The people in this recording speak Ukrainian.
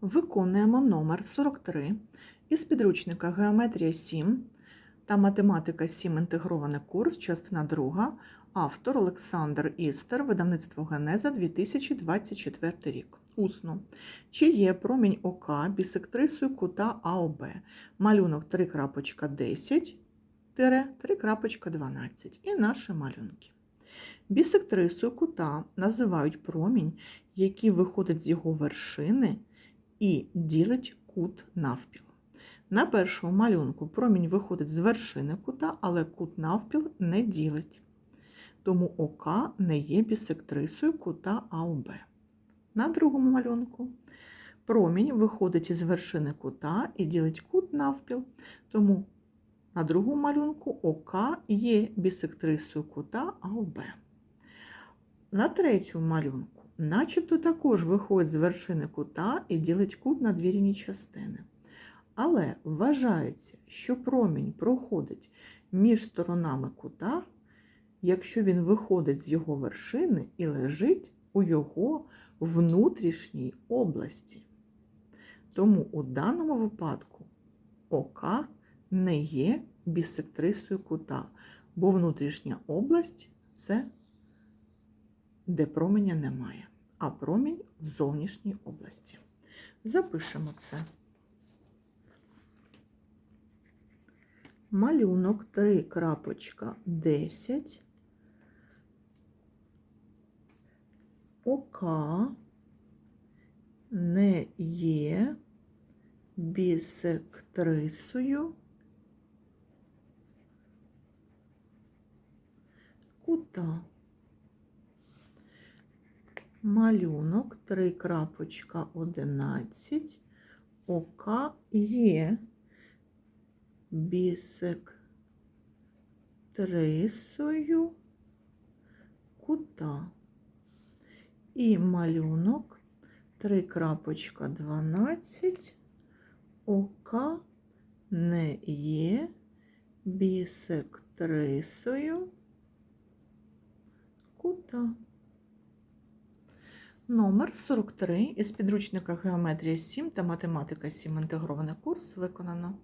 Виконуємо номер 43 із підручника Геометрія 7 та Математика 7. Інтегрований курс, частина 2. Автор Олександр Істер, видавництво Генеза 2024 рік. Усно. Чи є промінь ОК бісектрисою кута АОБ? Малюнок 3.10 3.12 і наші малюнки. Бісектрисою кута називають промінь, який виходить з його вершини і ділить кут навпіл. На першому малюнку промінь виходить з вершини кута, але кут навпіл не ділить. Тому ОК не є бісектрисою кута АОБ. На другому малюнку промінь виходить із вершини кута і ділить кут навпіл, тому на другому малюнку ОК є бісектрисою кута АОБ. На третьому малюнку, начебто також виходить з вершини кута і ділить кут на дві рівні частини. Але вважається, що промінь проходить між сторонами кута, якщо він виходить з його вершини і лежить у його внутрішній області. Тому у даному випадку ОК не є бісектрисою кута, бо внутрішня область це де променя немає, а промінь в зовнішній області. Запишемо це. Малюнок 3.10 ОК не є бісектрисою кута. Малюнок 3.11 ОК є. Бісектрисою кута. І малюнок 3.12 ОК не є. Бісектрисою кута. Номер 43 із підручника Геометрія 7 та Математика 7 інтегрований курс виконано.